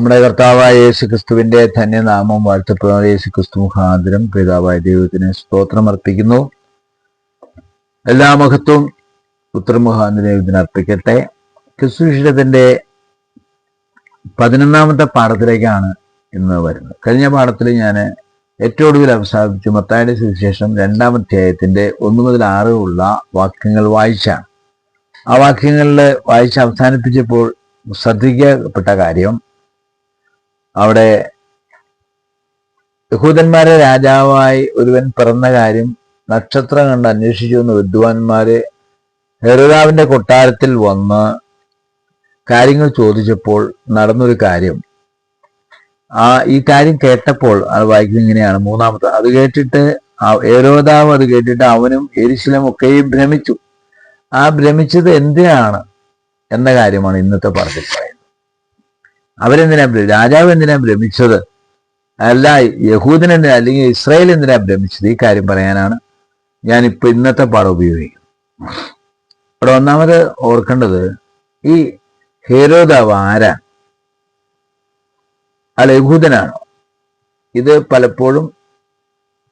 നമ്മുടെ കർത്താവായ യേശു ക്രിസ്തുവിന്റെ ധന്യനാമം വാഴ്ത്തപ്പെടുന്ന യേശു ക്രിസ്തു മുഖാന്തരം പിതാവായ ദൈവത്തിന് സ്തോത്രം അർപ്പിക്കുന്നു. എല്ലാ മഹത്വം പുത്രമുഖാന്തരം ഇതിനർപ്പിക്കട്ടെ ക്രിസ്തുവിഷയത്തിന്റെ പതിനൊന്നാമത്തെ പാഠത്തിലേക്കാണ് ഇന്ന് വരുന്നത്. കഴിഞ്ഞ പാഠത്തിൽ ഞാൻ ഏറ്റവും ഒടുവിൽ അവസാനിപ്പിച്ചു. മത്തായുടെ സുവിശേഷം രണ്ടാം അധ്യായത്തിന്റെ ഒന്ന് മുതൽ ആറ് ഉള്ള വാക്യങ്ങൾ വായിച്ചാണ്. ആ വാക്യങ്ങളിൽ വായിച്ച് അവസാനിപ്പിച്ചപ്പോൾ ശ്രദ്ധിക്കപ്പെട്ട കാര്യം അവിടെ യഹൂദന്മാരെ രാജാവായി ഒരുവൻ പിറന്ന കാര്യം നക്ഷത്രം കണ്ട് അന്വേഷിച്ചു വന്ന വിദ്വാൻമാര് ഹെറുദാവിന്റെ കൊട്ടാരത്തിൽ വന്ന് കാര്യങ്ങൾ ചോദിച്ചപ്പോൾ നടന്നൊരു കാര്യം. ആ ഈ കാര്യം കേട്ടപ്പോൾ അത് വായിക്കുന്നത് ഇങ്ങനെയാണ്. മൂന്നാമത്തെ അത് കേട്ടിട്ട് ഏരോദാവ് അത് കേട്ടിട്ട് അവനും എരിശിലും ഒക്കെയും ഭ്രമിച്ചു. ആ ഭ്രമിച്ചത് എന്തിനാണ് എന്ന കാര്യമാണ് ഇന്നത്തെ പറയുന്നത് അവരെന്തിനാ രാജാവ് എന്തിനാ ഭ്രമിച്ചത്? അല്ല യഹൂദൻ എന്തിനാ അല്ലെങ്കിൽ ഇസ്രായേൽ എന്തിനാ ഭ്രമിച്ചത്? ഈ കാര്യം പറയാനാണ് ഞാൻ ഇപ്പൊ ഇന്നത്തെ പാഠം ഉപയോഗിക്കുന്നത്. ഇവിടെ ഒന്നാമത് ഓർക്കേണ്ടത് ഈ ഹേരോദാവ് ആരാ? അല്ല യഹൂദനാണോ? ഇത് പലപ്പോഴും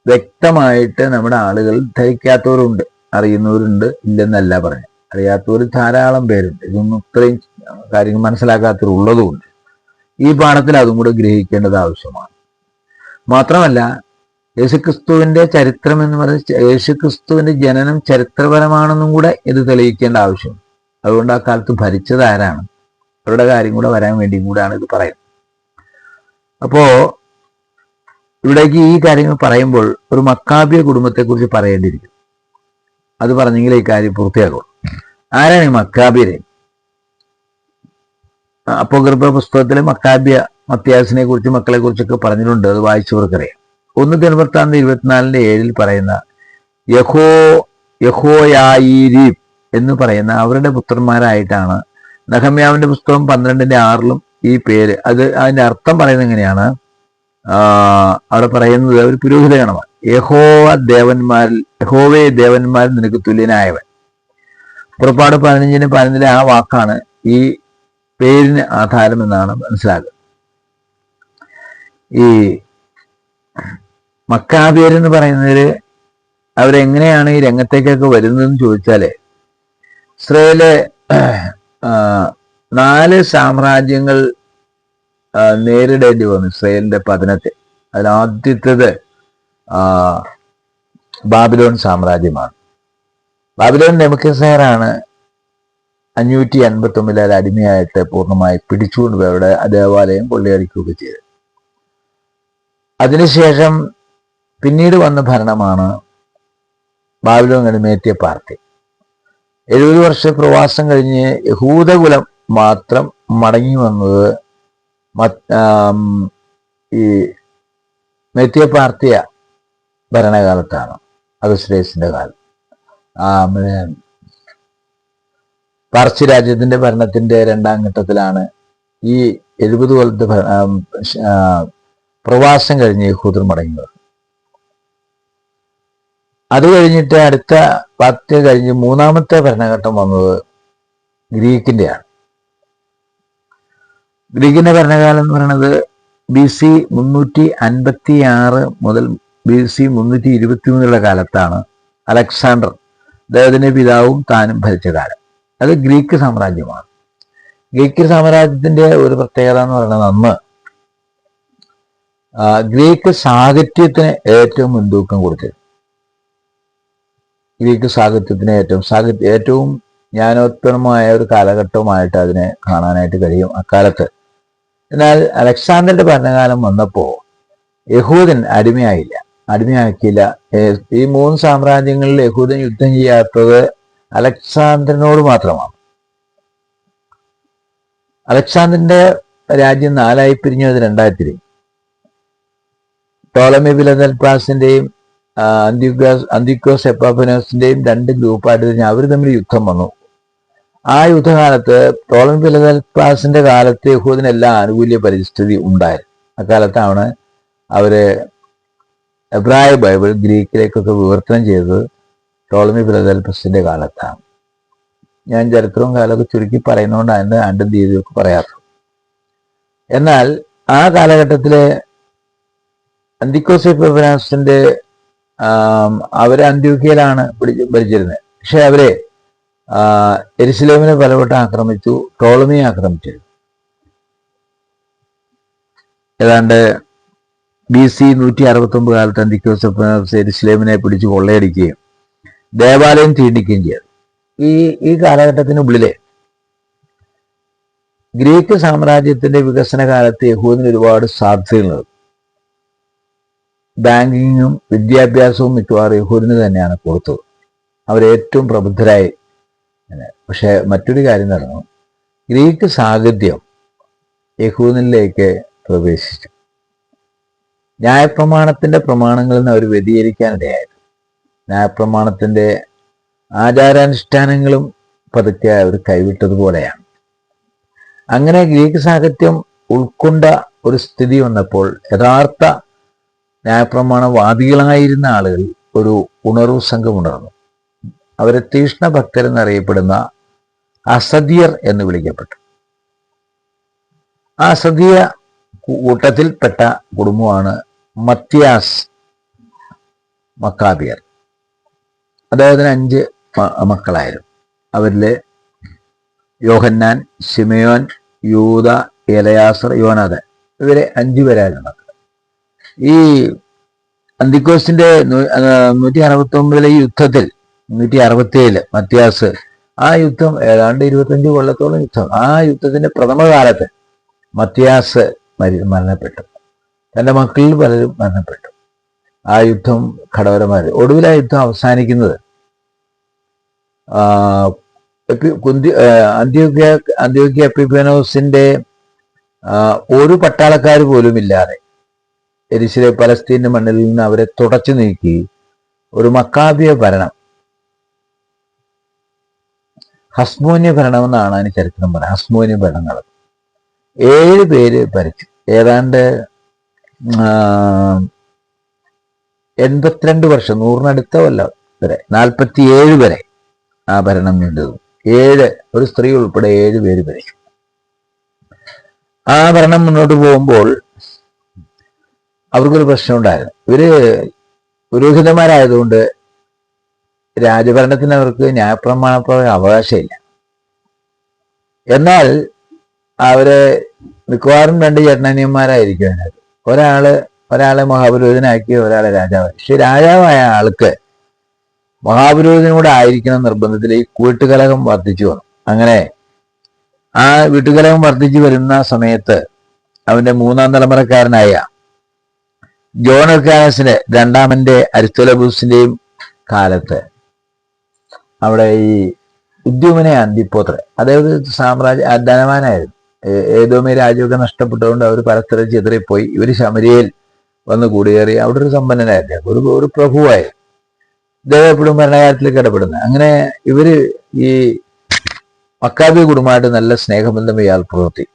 വ്യക്തമായിട്ട് നമ്മുടെ ആളുകൾ ധരിക്കാത്തവരുണ്ട് അറിയുന്നവരുണ്ട് ഇല്ലെന്നല്ല പറയാം അറിയാത്തവർ ധാരാളം പേരുണ്ട്. ഇതൊന്നും ഇത്രയും കാര്യങ്ങൾ മനസ്സിലാക്കാത്തവരുള്ളതുകൊണ്ട്. ഈ പാഠത്തിൽ അതും കൂടെ ഗ്രഹിക്കേണ്ടത് ആവശ്യമാണ്. മാത്രമല്ല യേശുക്രിസ്തുവിന്റെ ചരിത്രം എന്ന് പറയുന്നത് യേശുക്രിസ്തുവിന്റെ ജനനം ചരിത്രപരമാണെന്നും കൂടെ ഇത് തെളിയിക്കേണ്ട ആവശ്യം. അതുകൊണ്ട് ആ കാലത്ത് ഭരിച്ചത് ആരാണ്? അവരുടെ കാര്യം കൂടെ വരാൻ വേണ്ടിയും കൂടെയാണ് ഇത് പറയുന്നത്. അപ്പോ ഇവിടേക്ക് ഈ കാര്യങ്ങൾ പറയുമ്പോൾ ഒരു മക്കാബിയ കുടുംബത്തെക്കുറിച്ച് പറയേണ്ടിയിരിക്കും അത് പറഞ്ഞെങ്കിൽ ഈ കാര്യം പൂർത്തിയാകും ആരാണ് ഈ മക്കാബിയരെ? അപ്പോഗർഭ പുസ്തകത്തിലെ മക്കാബ്യ മത്യാസിനെ കുറിച്ച് മക്കളെ കുറിച്ചൊക്കെ പറഞ്ഞിട്ടുണ്ട്. അത് വായിച്ചവർക്കറിയാം ഒന്ന് ദിനവൃത്താന്ത ഇരുപത്തിനാലിന്റെ ഏഴിൽ പറയുന്ന യഹോ യഹോയായി എന്ന് പറയുന്ന അവരുടെ പുത്രന്മാരായിട്ടാണ് നഹമ്യാവിന്റെ പുസ്തകം പന്ത്രണ്ടിന്റെ ആറിലും ഈ പേര്. അത് അതിന്റെ അർത്ഥം പറയുന്നത് എങ്ങനെയാണ്? അവിടെ പറയുന്നത് ഒരു പുരോഹിത ഗണമാണ് യഹോവ ദേവന്മാരിൽ യഹോവേ ദേവന്മാരിൽ നിനക്ക് തുല്യനായവൻ. പുറപ്പാട് പതിനഞ്ചിന് പതിനഞ്ചിലെ ആ വാക്കാണ് ഈ പേരിന് ആധാരം എന്നാണ് മനസ്സിലാക്കുന്നത് ഈ മക്കാബേരെന്ന് പറയുന്നതിൽ അവരെങ്ങനെയാണ് ഈ രംഗത്തേക്കൊക്കെ വരുന്നതെന്ന് ചോദിച്ചാൽ ഇസ്രയേൽ നാല് സാമ്രാജ്യങ്ങൾ നേരിടേണ്ടി വന്നു ഇസ്രയേലിന്റെ പതനത്തെ. അതിലാദ്യത്തേത് ബാബിലോൺ സാമ്രാജ്യമാണ്. ബാബിലോൺ നെമക്കസേറാണ് അഞ്ഞൂറ്റി അൻപത്തി ഒമ്പതിൽ അടിമയായിട്ട് പൂർണമായി പിടിച്ചുകൊണ്ട് അവിടെ ദേവാലയം കൊള്ളിയടിക്കുകയൊക്കെ ചെയ്തു. അതിനുശേഷം പിന്നീട് വന്ന ഭരണമാണ് ബാബിലോൺ മേറ്റിയ പാർട്ടി. എഴുപത് വർഷ പ്രവാസം കഴിഞ്ഞ് യഹൂദകുലം മാത്രം മടങ്ങി വന്നത് ഈ മെത്തിയ പാർട്ടിയ ഭരണകാലത്താണ് അഗസ്രേസിന്റെ കാലം. ആ പാർസി രാജ്യത്തിന്റെ ഭരണത്തിന്റെ രണ്ടാം ഘട്ടത്തിലാണ് ഈ എഴുപത് കൊല്ലത്തെ പ്രവാസം കഴിഞ്ഞ് യഹൂദർ മടങ്ങിയത് അത് കഴിഞ്ഞിട്ട് അടുത്ത പത്ത് കഴിഞ്ഞ് മൂന്നാമത്തെ ഭരണഘട്ടം വന്നത് ഗ്രീക്കിന്റെയാണ്. ഗ്രീക്കിന്റെ ഭരണകാലം എന്ന് പറയുന്നത് ബി സി മുന്നൂറ്റി അൻപത്തി ആറ് മുതൽ ബി സി മുന്നൂറ്റി ഇരുപത്തി മൂന്നിലുള്ള കാലത്താണ് അലക്സാണ്ടർ അദ്ദേഹത്തിന്റെ പിതാവും താനും ഭരിച്ച കാലം. അത് ഗ്രീക്ക് സാമ്രാജ്യമാണ്. ഗ്രീക്ക് സാമ്രാജ്യത്തിന്റെ ഒരു പ്രത്യേകത എന്ന് പറയുന്നത് അന്ന് ഗ്രീക്ക് സാഹിത്യത്തിന് ഏറ്റവും മുൻതൂക്കം കൊടുത്തത്. ഗ്രീക്ക് സാഹിത്യത്തിന് ഏറ്റവും സാഹിത്യ ഏറ്റവും ജ്ഞാനോത്തരമായ ഒരു കാലഘട്ടവുമായിട്ട് അതിനെ കാണാനായിട്ട് കഴിയും അക്കാലത്ത്. എന്നാൽ അലക്സാണ്ടറിന്റെ ഭരണകാലം വന്നപ്പോൾ യഹൂദൻ അടിമയായില്ല അടിമയാക്കിയില്ല. ഈ മൂന്ന് സാമ്രാജ്യങ്ങളിൽ യഹൂദൻ യുദ്ധം ചെയ്യാത്തത് അലക്സാണ്ടറിനോട് മാത്രമാണ്. അലക്സാണ്ടറിന്റെ രാജ്യം നാലായി പിരിഞ്ഞത് രണ്ടായിരത്തി ടോളമി ഫിലദൽപാസിന്റെയും അന്തിക്വാസ് അന്തിക്കോസ് എപ്പാഫനോസിന്റെയും രണ്ട് ഗ്രൂപ്പായിട്ട് തിരിഞ്ഞ് അവർ തമ്മിൽ യുദ്ധം വന്നു. ആ യുദ്ധകാലത്ത് ടോളമി ഫിലദൽപാസിന്റെ കാലത്ത് യഹൂദിനെല്ലാം ആനുകൂല്യ പരിസ്ഥിതി ഉണ്ടായിരുന്നു അക്കാലത്താണ് അവർ എബ്രായ ബൈബിൾ ഗ്രീക്കിലേക്കൊക്കെ വിവർത്തനം ചെയ്തത്. ടോളമി ഫിലദൽപസിന്റെ കാലത്താണ്. ഞാൻ ചരിത്രവും കാലമൊക്കെ ചുരുക്കി പറയുന്നതുകൊണ്ട് അതിന്റെ ആണ്ടും തീയതിയൊക്കെ പറയാറ് എന്നാൽ ആ കാലഘട്ടത്തിലെ അന്തിക്കോസ് എപ്പിഫാനസിന്റെ അവരെ അന്ത്യോക്കിയയിലാണ് ഭരിച്ചിരുന്നത്. പക്ഷെ അവരെ ആ, എരുസലേമിനെ പലവട്ടം ആക്രമിച്ചു ടോളമിയെ ആക്രമിച്ചിരുന്നു. ഏതാണ്ട് ബി സി നൂറ്റി അറുപത്തി ഒമ്പത് കാലത്ത് അന്തിക്കോസ് എപ്പിഫാനസ് എരുസലേമിനെ പിടിച്ച് കൊള്ളയടിക്കുകയും ദേവാലയം തീണ്ടിക്കുകയും ചെയ്തു. ഈ ഈ കാലഘട്ടത്തിനുള്ളിലെ ഗ്രീക്ക് സാമ്രാജ്യത്തിന്റെ വികസന കാലത്ത് യഹൂദിന് ഒരുപാട് സാധ്യതകളുണ്ട്. ബാങ്കിങ്ങും വിദ്യാഭ്യാസവും മിക്കവാറും യഹൂദിന് തന്നെയാണ് കൊടുത്തത്. അവരേറ്റവും പ്രബുദ്ധരായി. പക്ഷെ മറ്റൊരു കാര്യം നടന്നു. ഗ്രീക്ക് സാഹിത്യം യഹൂദിനിലേക്ക് പ്രവേശിച്ചു. ന്യായപ്രമാണത്തിന്റെ പ്രമാണങ്ങളിൽ നിന്ന് അവർ വ്യതിചരിക്കാനിടയായിരുന്നു ന്യായപ്രമാണത്തിന്റെ ആചാരാനുഷ്ഠാനങ്ങളും പതുക്കെ അവർ കൈവിട്ടതുപോലെയാണ് അങ്ങനെ ഗ്രീക്ക് സാഹിത്യം ഉൾക്കൊണ്ട ഒരു സ്ഥിതി വന്നപ്പോൾ യഥാർത്ഥ ന്യായപ്രമാണവാദികളായിരുന്ന ആളുകൾ ഒരു ഉണർവ് സംഘം ഉണർന്നു. അവരെ തീഷ്ണ ഭക്തരെന്നറിയപ്പെടുന്ന അസദിയർ എന്ന് വിളിക്കപ്പെട്ടു. ആ അസദിയ കൂട്ടത്തിൽപ്പെട്ട കുടുംബമാണ് മത്യാസ് മക്കാബിയർ. അദ്ദേഹത്തിന് അഞ്ച് മക്കളായിരുന്നു. അവരിൽ യോഹന്നാൻ ശിമയോൻ യൂത എലയാസർ യോനാഥൻ ഇവരെ അഞ്ചു പേരായിരുന്നു മക്കൾ ഈ അന്തിക്കോസിന്റെ നൂറ്റി അറുപത്തി ഒമ്പതിലെ യുദ്ധത്തിൽ നൂറ്റി അറുപത്തി ഏഴിൽ മത്യാസ് ആ യുദ്ധം ഏതാണ്ട് ഇരുപത്തഞ്ച് കൊല്ലത്തോളം യുദ്ധം. ആ യുദ്ധത്തിന്റെ പ്രഥമ കാലത്ത് മത്യാസ് മരി മരണപ്പെട്ടു. തന്റെ മക്കളിൽ പലരും മരണപ്പെട്ടു. ആ യുദ്ധം ഘടകരമായി ഒടുവിൽ ആ യുദ്ധം അവസാനിക്കുന്നത്. കുന്തി അന്ത്യോഗ്യ അന്ത്യോഗ്യ എപ്പിഫനോസിന്റെ ഒരു പട്ടാളക്കാർ പോലും ഇല്ലാതെ എരിശിലെ പലസ്തീന്റെ മണ്ണിൽ നിന്ന് അവരെ തുടച്ചു നീക്കി ഒരു മക്കാബിയ ഭരണം. ഹസ്മോന്യ ഭരണം എന്നാണ് അതിന് ചരിത്രം പറയുന്നത്. ഹസ്മോന്യ ഭരണം നടന്നു ഏഴ് പേര് ഭരിച്ചു. ഏതാണ്ട് എൺപത്തിരണ്ട് വർഷം നൂറിനടുത്ത കൊല്ലം വരെ നാൽപ്പത്തിയേഴ് വരെ ആ ഭരണം നീണ്ടതും. ഏഴ് ഒരു സ്ത്രീ ഉൾപ്പെടെ ഏഴ് പേര് ഭരിച്ചു ആ ഭരണം മുന്നോട്ട് പോകുമ്പോൾ അവർക്കൊരു പ്രശ്നം ഉണ്ടായിരുന്നു. ഇവർ പുരോഹിതന്മാരായതുകൊണ്ട് രാജഭരണത്തിന് അവർക്ക് ന്യായപ്രമാണപ്രകാരം അവകാശമില്ല. എന്നാൽ അവർ മിക്കവാറും രണ്ട് ചേട്ടനിയന്മാരായിരിക്കും അതിനകത്ത്. ഒരാൾ ഒരാളെ മഹാപുരോഹിതനാക്കി ഒരാളെ രാജാവായി. പക്ഷെ രാജാവായ ആൾക്ക് മഹാപുരോഹിതനോട് ആയിരിക്കണം നിർബന്ധത്തിൽ. ഈ കൂട്ടുകലകം വർദ്ധിച്ചു വന്നു. അങ്ങനെ ആ വീട്ടുകലകം വർദ്ധിച്ചു വരുന്ന സമയത്ത് അവന്റെ മൂന്നാം തലമുറക്കാരനായ ജോൺ ഒക്കാനസിന്റെ രണ്ടാമന്റെ അരിസ്തോലബൂസിന്റെയും കാലത്ത് അവിടെ ഈ ഉദ്യമനെ അന്തിപ്പോത്ര. അതായത് സാമ്രാജ്യ ധനവാനായിരുന്നു. ഏതോമേ രാജ്യമൊക്കെ നഷ്ടപ്പെട്ടതുകൊണ്ട് അവർ പരസ്പരം ചിതറിപ്പോയി. ഇവർ ശമരിയയിൽ വന്ന് കുടിയേറി. അവിടെ ഒരു സമ്പന്നനായിരുന്നു. ഒരു ഒരു പ്രഭുവായി. ഇദ്ദേഹം എപ്പോഴും ഭരണകാര്യത്തിലേക്ക് ഇടപെടുന്നത് അങ്ങനെ ഇവർ ഈ മക്കാബി കുടുംബമായിട്ട് നല്ല സ്നേഹബന്ധം ഇയാൾ പുലർത്തി.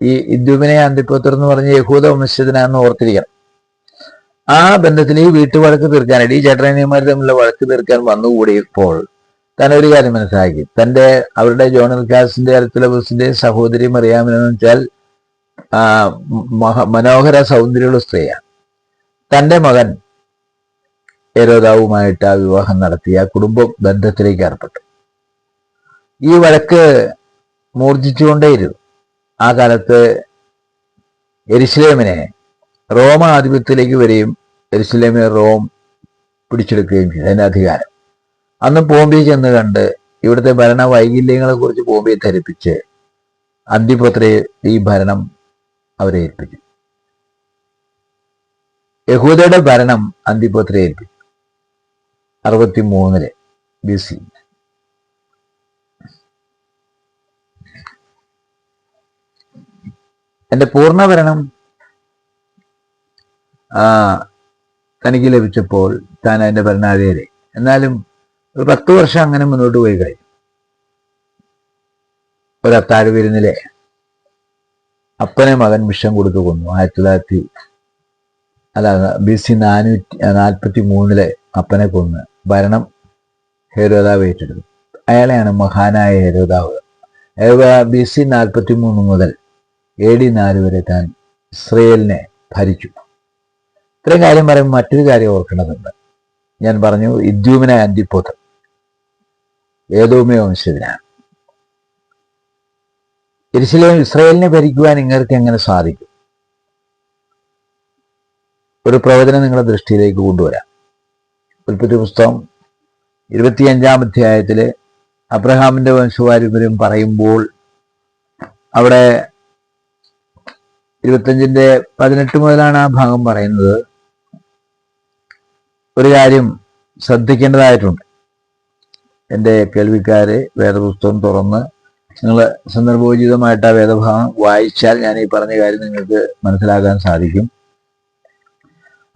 ഈ ഇദ്യുബിനെ അന്തിപ്പത്തർ എന്ന് പറഞ്ഞ യഹൂദ വംശജനാണെന്ന് ഓർത്തിരിക്കണം. ആ ബന്ധത്തിൽ ഈ വീട്ടുവഴക്ക് തീർക്കാനായിട്ട് ഈ ചേട്ടനിയന്മാർ തമ്മിലുള്ള വഴക്ക് തീർക്കാൻ വന്നുകൂടിയപ്പോൾ താൻ ഒരു കാര്യം മനസ്സിലാക്കി. തന്റെ അവരുടെ ജോണൽ കാസിന്റെ അരത്തിലബസിന്റെ സഹോദരി മറിയാമെന്ന് വെച്ചാൽ മനോഹര സൗന്ദര്യമുള്ള സ്ത്രീയാണ്. തന്റെ മകൻ ഏരോദാവുമായിട്ട് ആ വിവാഹം നടത്തി ആ കുടുംബ ബന്ധത്തിലേക്ക് ഏർപ്പെട്ടു. ഈ വഴക്ക് മൂർജിച്ചുകൊണ്ടേയിരുന്നു. ആ കാലത്ത് എരുസലേമിനെ റോമ ആധിപത്യത്തിലേക്ക് വരികയും എരുസലേമിനെ റോം പിടിച്ചെടുക്കുകയും ചെയ്തു അതിന്റെ അധികാരം. അന്ന് പോംബി ചെന്ന് കണ്ട് ഇവിടുത്തെ ഭരണ വൈകല്യങ്ങളെ കുറിച്ച് പോംബിയെ ധരിപ്പിച്ച് അന്തിപത്രയെ ഈ ഭരണം അവരെ ഏൽപ്പിച്ചു. യഹൂദയുടെ ഭരണം അന്തിപത്രയെ ഏൽപ്പിച്ചു അറുപത്തി മൂന്നിൽ ബി സി എന്റെ പൂർണ ഭരണം തനിക്ക് ലഭിച്ചപ്പോൾ താൻ അതിന്റെ ഭരണാധികാരി. എന്നാലും ഒരു പത്ത് വർഷം അങ്ങനെ മുന്നോട്ട് പോയി കഴിഞ്ഞു. ഒരു അത്താഴ് വിരുന്നിലെ അപ്പനെ മകൻ വിഷം കൊടുത്തു കൊന്നു. ആയിരത്തി തൊള്ളായിരത്തി അല്ല ബി സി നാനൂറ്റി നാൽപ്പത്തി മൂന്നിലെ അപ്പനെ കൊന്ന് ഭരണം ഹേരോദാവ് ഏറ്റെടുത്തു. അയാളെയാണ് മഹാനായ ഹേരോദാവ്. ബി സി നാൽപ്പത്തി മൂന്ന് മുതൽ എ ഡി നാല് വരെ താൻ ഇസ്രയേലിനെ ഭരിച്ചു. ഇത്രയും കാര്യം പറയുമ്പോൾ മറ്റൊരു കാര്യം ഓർക്കേണ്ടതുണ്ട്. ഞാൻ പറഞ്ഞു ഇദ്യൂമിനെ അന്തിപ്പോത്ത്. ഏതോമയ വംശജനാണ് എരിശിലേം ഇസ്രയേലിനെ ഭരിക്കുവാൻ ഇങ്ങർക്ക് എങ്ങനെ സാധിക്കും? ഒരു പ്രവചനം നിങ്ങളുടെ ദൃഷ്ടിയിലേക്ക് കൊണ്ടുവരാം. ഉൽപ്പത്തി പുസ്തകം ഇരുപത്തിയഞ്ചാം അധ്യായത്തിൽ അബ്രഹാമിന്റെ വംശവാരിപര്യം പറയുമ്പോൾ അവിടെ ഇരുപത്തഞ്ചിന്റെ പതിനെട്ട് മുതലാണ് ആ ഭാഗം പറയുന്നത്. ഒരു കാര്യം ശ്രദ്ധിക്കേണ്ടതായിട്ടുണ്ട്. എന്റെ കേൾവിക്കാരെ വേദപുസ്തകം തുറന്ന് നിങ്ങൾ സന്ദർഭോചിതമായിട്ട് ആ വേദഭാഗം വായിച്ചാൽ ഞാൻ ഈ പറഞ്ഞ കാര്യം നിങ്ങൾക്ക് മനസ്സിലാക്കാൻ സാധിക്കും.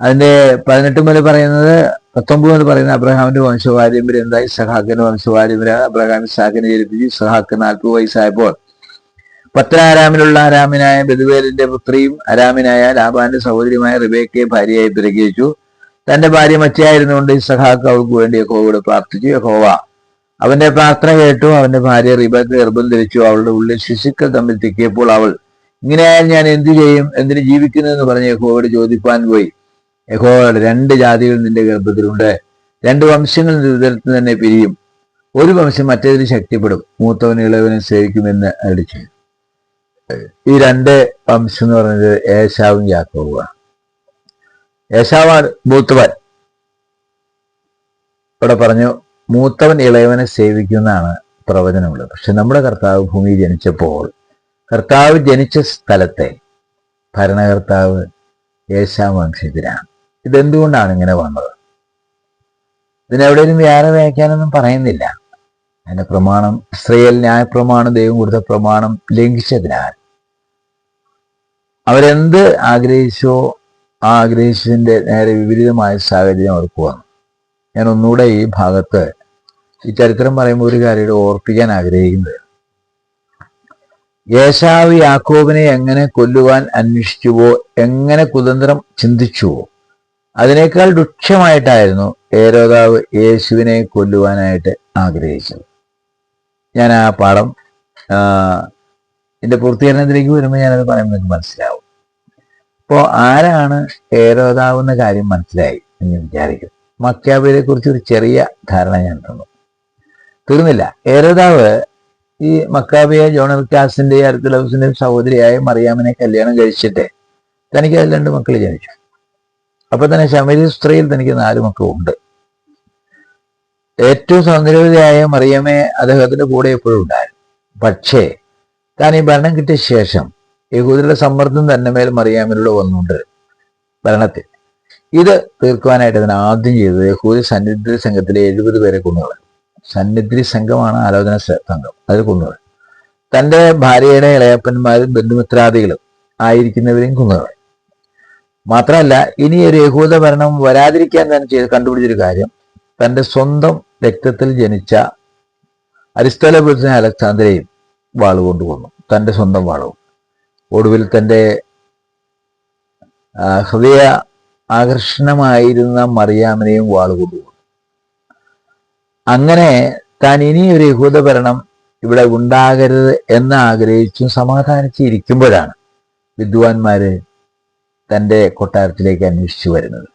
അതിന്റെ പതിനെട്ട് മുതൽ പറയുന്നത് പത്തൊമ്പത് മുതൽ പറയുന്ന അബ്രഹാമിന്റെ വംശപാരമ്പര്യം എന്തായി? സഹാക്കിന്റെ വംശപാരമ്പര്യം അബ്രഹാം ഇസാഖിനെ ജനിപ്പിച്ചു സഹാക്ക് നാൽപ്പത് വയസ്സായപ്പോൾ പത്തനാരാമിലുള്ള അരാമിനായ ബദുവേലിന്റെ പുത്രിയും അരാമിനായ ലാബാന്റെ സഹോദരിയുമായ റിബേക്കയെ ഭാര്യയായി പിറകിച്ചു തന്റെ ഭാര്യ മച്ചയായിരുന്നുകൊണ്ട് ഇസഹാക്ക് അവൾക്ക് വേണ്ടി യഹോവയോട് പ്രാർത്ഥിച്ചു. യഹോവ അവന്റെ പ്രാർത്ഥന കേട്ടു. അവന്റെ ഭാര്യ റിബേക്ക് ഗർഭം ധരിച്ചു അവളുടെ ഉള്ളിൽ ശിശുക്കൾ തമ്മിൽ തിക്കിയപ്പോൾ അവൾ ഇങ്ങനെയായാൽ ഞാൻ എന്തു ചെയ്യും? എന്തിനു ജീവിക്കുന്നു? എന്ന് പറഞ്ഞ് യഹോവയോട് ചോദിപ്പാൻ പോയി. യഹോവയുടെ രണ്ട് ജാതികൾ നിന്റെ ഗർഭത്തിലുണ്ട് രണ്ട് വംശങ്ങൾ നിന്റെ തന്നെ പിരിയും. ഒരു വംശം മറ്റേതിന് ശക്തിപ്പെടും. മൂത്തവന് ഇളവനെ സേവിക്കുമെന്ന് അടിച്ചു. ഈ രണ്ട് വംശം എന്ന് പറയുന്നത് ഏശാവും യാക്കോവുമാണ് ഏശാവാണ് മൂത്തവൻ. ഇവിടെ പറഞ്ഞു മൂത്തവൻ ഇളയവനെ സേവിക്കുന്നതാണ് പ്രവചനമുള്ളത്. പക്ഷെ നമ്മുടെ കർത്താവ് ഭൂമിയിൽ ജനിച്ചപ്പോൾ കർത്താവ് ജനിച്ച സ്ഥലത്തെ ഭരണകർത്താവ് ഏശാം വംശത്തിനാണ് ഇതെന്തുകൊണ്ടാണ് ഇങ്ങനെ വന്നത്? ഇതിനെവിടെയും വ്യാഴ വ്യാഖ്യാനൊന്നും പറയുന്നില്ല. അതിന്റെ പ്രമാണം ഇസ്രയേൽ ന്യായപ്രമാണം ദൈവം കൊടുത്ത പ്രമാണം ലംഘിച്ചതിനാൽ. അവരെന്ത് ആഗ്രഹിച്ചോ ആ ആഗ്രഹിച്ചതിന്റെ നേരെ വിപരീതമായ സാഹചര്യം അവർക്ക് വന്നു. ഞാൻ ഒന്നുകൂടെ ഈ ഭാഗത്ത് ഈ ചരിത്രം പറയുമ്പോൾ ഒരു കാര്യം ഓർപ്പിക്കാൻ ആഗ്രഹിക്കുന്നത്. യേശാവ് യാക്കോബിനെ എങ്ങനെ കൊല്ലുവാൻ അന്വേഷിച്ചുവോ എങ്ങനെ കുതന്ത്രം ചിന്തിച്ചുവോ അതിനേക്കാൾ രുക്ഷമായിട്ടായിരുന്നു ഏരോദാവ് യേശുവിനെ കൊല്ലുവാനായിട്ട് ആഗ്രഹിച്ചത്. ഞാൻ ആ പാഠം എന്റെ പൂർത്തീകരണത്തിലേക്ക് വരുമ്പോൾ ഞാനത് പറയുമ്പോൾ നിങ്ങൾക്ക് മനസ്സിലാവും. അപ്പോൾ ആരാണ് ഏരോദാവ് എന്ന കാര്യം മനസ്സിലായി എന്ന് വിചാരിക്കും മക്കാബിയെ കുറിച്ച് ഒരു ചെറിയ ധാരണ ഞാൻ തന്നു. തീർന്നില്ല. ഏരോദാവ് ഈ മക്കാബിയ ജോണൽ കാസിന്റെ അരുത്തലൗസിന്റെയും സഹോദരിയായ മറിയാമിനെ കല്യാണം കഴിച്ചിട്ട് തനിക്ക് അതിൽ രണ്ട് മക്കൾ ജനിച്ചു. അപ്പൊ തന്നെ ശമരി സ്ത്രീയിൽ തനിക്ക് നാല് മക്കളുണ്ട്. ഏറ്റവും സൗന്ദര്യവതിയായ മറിയമ്മേ അദ്ദേഹത്തിന്റെ കൂടെ എപ്പോഴും ഉണ്ടായിരുന്നു. പക്ഷേ താൻ ഈ ഭരണം കിട്ടിയ ശേഷം യഹൂദരുടെ സമ്മർദ്ദം തന്നെ മേൽ മറിയാമിലൂടെ വന്നുകൊണ്ട് ഭരണത്തിൽ. ഇത് തീർക്കുവാനായിട്ട് അതിന് ആദ്യം ചെയ്തത് യഹൂദി സന്നിധി സംഘത്തിലെ എഴുപത് പേരെ കൊന്നുകളഞ്ഞു. സന്നിധി സംഘമാണ് ആലോചന സംഘം. അതിൽ കൊന്നുകൾ തന്റെ ഭാര്യയുടെ ഇളയപ്പന്മാരും ബന്ധുമിത്രാദികളും ആയിരിക്കുന്നവരെയും കൊന്നുകളഞ്ഞു. മാത്രമല്ല ഇനി ഒരു യഹൂദ ഭരണം വരാതിരിക്കാൻ തന്നെ ചെയ്ത് കണ്ടുപിടിച്ചൊരു കാര്യം തന്റെ സ്വന്തം രക്തത്തിൽ ജനിച്ച അരിസ്തോലപുരത്തിനെ അലക്സാന്ദ്രയും വാളുകൊണ്ട് കൊന്നു തന്റെ സ്വന്തം വാളവും ഒടുവിൽ തന്റെ ഹൃദയ ആകർഷണമായിരുന്ന മറിയാമിനെയും വാളുകൊണ്ട് കൊന്നു അങ്ങനെ താൻ ഇനി ഒരു യഹൂദ ഭരണം ഇവിടെ ഉണ്ടാകരുത് എന്ന് ആഗ്രഹിച്ചും സമാധാനിച്ചിരിക്കുമ്പോഴാണ് വിദ്വാൻമാര് തന്റെ കൊട്ടാരത്തിലേക്ക് അന്വേഷിച്ചു വരുന്നത്.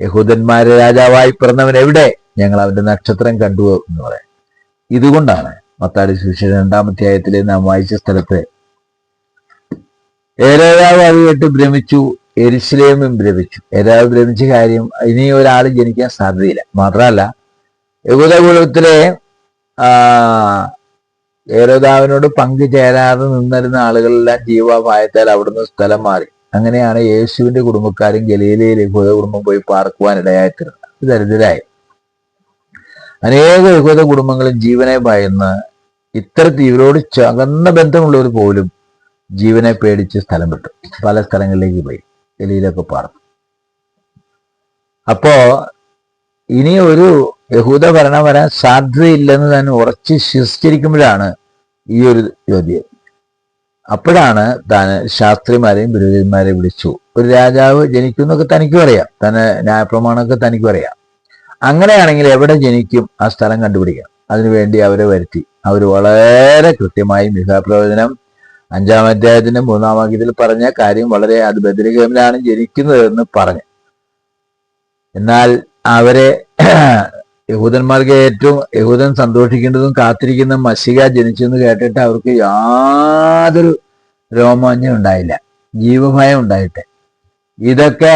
യഹൂദന്മാരെ രാജാവായി പിറന്നവൻ എവിടെ? ഞങ്ങൾ അവന്റെ നക്ഷത്രം കണ്ടു എന്ന് പറയാം. ഇതുകൊണ്ടാണ് മത്താടി സുവിശേഷം രണ്ടാമത്തെ ആയത്തിൽ നാം വായിച്ച സ്ഥലത്ത് ഏരാവ് അത് കേട്ട് ഭ്രമിച്ചു എരിശിലേമും ഭ്രമിച്ചു. ഏരാവ് ഭ്രമിച്ച കാര്യം ഇനി ഒരാൾ ജനിക്കാൻ സാധ്യതയില്ല. മാത്രമല്ല യഹൂദകുലത്തിലെ ഏരോദാവിനോട് പങ്കുചേരാതെ നിന്നിരുന്ന ആളുകളെല്ലാം ജീവഭായത്താൽ അവിടുന്ന് സ്ഥലം മാറി. അങ്ങനെയാണ് യേശുവിന്റെ കുടുംബക്കാരും ഗലീലയിൽ യഹൂദ കുടുംബം പോയി പാർക്കുവാൻ ഇടയായിത്തീർന്നത് ദരിദ്രരായി അനേക യഹൂദ കുടുംബങ്ങളും ജീവനെ ഭയന്ന് ഇത്തരത്തിൽ ഇവരോട് ചകന്ന ബന്ധമുള്ളവർ പോലും ജീവനെ പേടിച്ച് സ്ഥലം വിട്ടു പല സ്ഥലങ്ങളിലേക്ക് പോയി. ഗലീലൊക്കെ പാർത്തു. അപ്പോ ഇനി ഒരു യഹൂദ ഭരണം വരാൻ സാധ്യതയില്ലെന്ന് തന്നെ ഉറച്ച് വിശ്വസിച്ചിരിക്കുമ്പോഴാണ് ഈ ഒരു ചോദ്യം. അപ്പോഴാണ് താൻ ശാസ്ത്രിമാരെയും പുരോഹിതന്മാരെയും വിളിച്ചു. ഒരു രാജാവ് ജനിക്കുന്നൊക്കെ തനിക്കും അറിയാം. തന്നെ ന്യായപ്രമാണമൊക്കെ തനിക്കും അറിയാം. അങ്ങനെയാണെങ്കിൽ എവിടെ ജനിക്കും? ആ സ്ഥലം കണ്ടുപിടിക്കണം. അതിനുവേണ്ടി അവരെ വരുത്തി. അവർ വളരെ കൃത്യമായി മിഥാപ്രവചനം അഞ്ചാം അധ്യായത്തിന്റെ മൂന്നാം വാക്യത്തിൽ പറഞ്ഞ കാര്യം വളരെ അത് ബദ്രികമിലാണ് ജനിക്കുന്നതെന്ന് പറഞ്ഞു. എന്നാൽ അവരെ യഹൂദന്മാർക്ക് ഏറ്റവും യഹൂദൻ സന്തോഷിക്കേണ്ടതും കാത്തിരിക്കുന്ന മഷിക ജനിച്ചെന്ന് കേട്ടിട്ട് അവർക്ക് യാതൊരു രോമാഞ്ചം ഉണ്ടായില്ല. ജീവഭയം ഉണ്ടായിട്ട്. ഇതൊക്കെ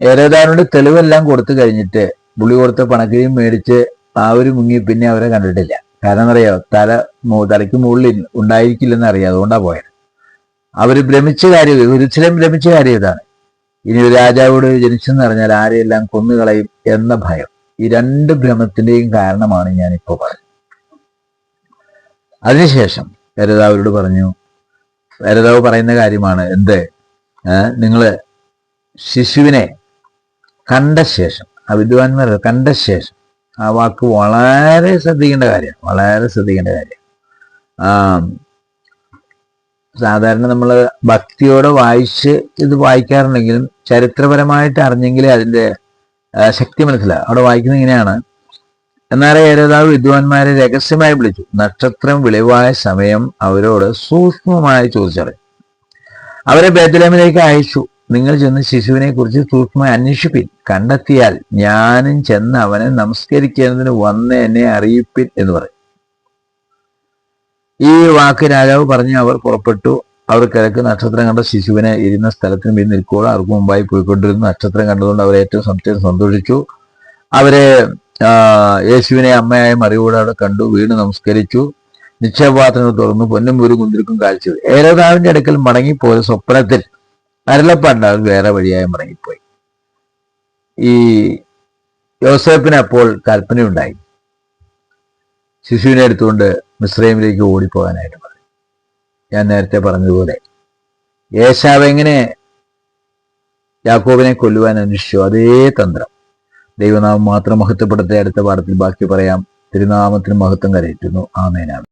ഏറേതാനോട് തെളിവെല്ലാം കൊടുത്തു കഴിഞ്ഞിട്ട് പുളി കൊടുത്ത പണക്കിഴിയും മേടിച്ച് ആ ഒരു മുങ്ങി പിന്നെ അവരെ കണ്ടിട്ടില്ല. കാരണം എന്നറിയോ തല തലയ്ക്ക് മുകളിൽ ഉണ്ടായിരിക്കില്ലെന്ന് അറിയാം. അതുകൊണ്ടാ പോയത്. അവർ ഭ്രമിച്ച കാര്യം ഒരിച്ചിലും ഭ്രമിച്ച കാര്യം ഇതാണ്. ഇനി ഒരു രാജാവോട് ജനിച്ചെന്ന് അറിഞ്ഞാൽ ആരെയെല്ലാം കൊന്നുകളയും എന്ന ഭയം. ഈ രണ്ട് ഭ്രമത്തിന്റെയും കാരണമാണ് ഞാൻ ഇപ്പോൾ പറഞ്ഞത്. അതിനുശേഷം ഭരതാവരോട് പറഞ്ഞു ഭരതാവ് പറയുന്ന കാര്യമാണ് എന്ത്? നിങ്ങൾ ശിശുവിനെ കണ്ട ശേഷം ആ വിദ്വാൻമാർ കണ്ട ശേഷം ആ വാക്ക് വളരെ ശ്രദ്ധിക്കേണ്ട കാര്യം വളരെ ശ്രദ്ധിക്കേണ്ട കാര്യം. സാധാരണ നമ്മൾ ഭക്തിയോടെ വായിച്ച് ഇത് വായിക്കാറുണ്ടെങ്കിലും ചരിത്രപരമായിട്ട് അറിഞ്ഞെങ്കിലേ അതിന്റെ ആ, ശക്തി മനസ്സിലാവും അവിടെ വായിക്കുന്നത് ഇങ്ങനെയാണ്. എന്നാലേ ഏരോതാവ് വിദ്വാൻമാരെ രഹസ്യമായി വിളിച്ചു. നക്ഷത്രം വിളിവായ സമയം അവരോട് സൂക്ഷ്മമായി ചോദിച്ചറിയും. അവരെ ബേത്തലേമിലേക്ക് അയച്ചു. നിങ്ങൾ ചെന്ന് ശിശുവിനെ കുറിച്ച് സൂക്ഷ്മമായി അന്വേഷിപ്പിൻ. കണ്ടെത്തിയാൽ ഞാനും ചെന്ന് അവനെ നമസ്കരിക്കുന്നതിന് വന്ന് എന്നെ അറിയിപ്പിൻ എന്ന് പറയും. ഈ വാക്ക് രാജാവ് പറഞ്ഞു അവർ പുറപ്പെട്ടു. അവർ കിഴക്ക് നക്ഷത്രം കണ്ട ശിശുവിനെ ഇരുന്ന സ്ഥലത്തിന് പിന്നിൽ നിൽക്കുമ്പോൾ അവർക്ക് മുമ്പായി പോയിക്കൊണ്ടിരുന്ന നക്ഷത്രം കണ്ടതുകൊണ്ട് അവർ ഏറ്റവും സംശയം സന്തോഷിച്ചു. അവരെ യേശുവിനെ അമ്മയായ മറിയോടെ കണ്ടു വീണ് നമസ്കരിച്ചു. നിക്ഷേപാത്രങ്ങൾ തുറന്നു പൊന്നും ഒരു കുന്തിരിക്കും കാഴ്ച ഏലതാവിന്റെ അടുക്കൽ മടങ്ങിപ്പോയ സ്വപ്നത്തിൽ അരുളപ്പാണ്ടാൽ വേറെ വഴിയായി മടങ്ങിപ്പോയി. ഈ യോസഫിന് അപ്പോൾ കൽപ്പനയുണ്ടായി. ശിശുവിനെ എടുത്തുകൊണ്ട് മിശ്രൈമിലേക്ക് ഓടിപ്പോകാനായിട്ട് ഞാൻ നേരത്തെ പറഞ്ഞതുപോലെ. യേശാവ് എങ്ങനെ യാക്കോബിനെ കൊല്ലുവാൻ അന്വേഷിച്ചു? അതേ തന്ത്രം. ദൈവനാമം മാത്രം മഹത്വപ്പെടുത്തി അടുത്ത പാഠത്തിൽ ബാക്കി പറയാം. തിരുനാമത്തിന് മഹത്വം കരയറ്റുന്നു. ആമേനാണ്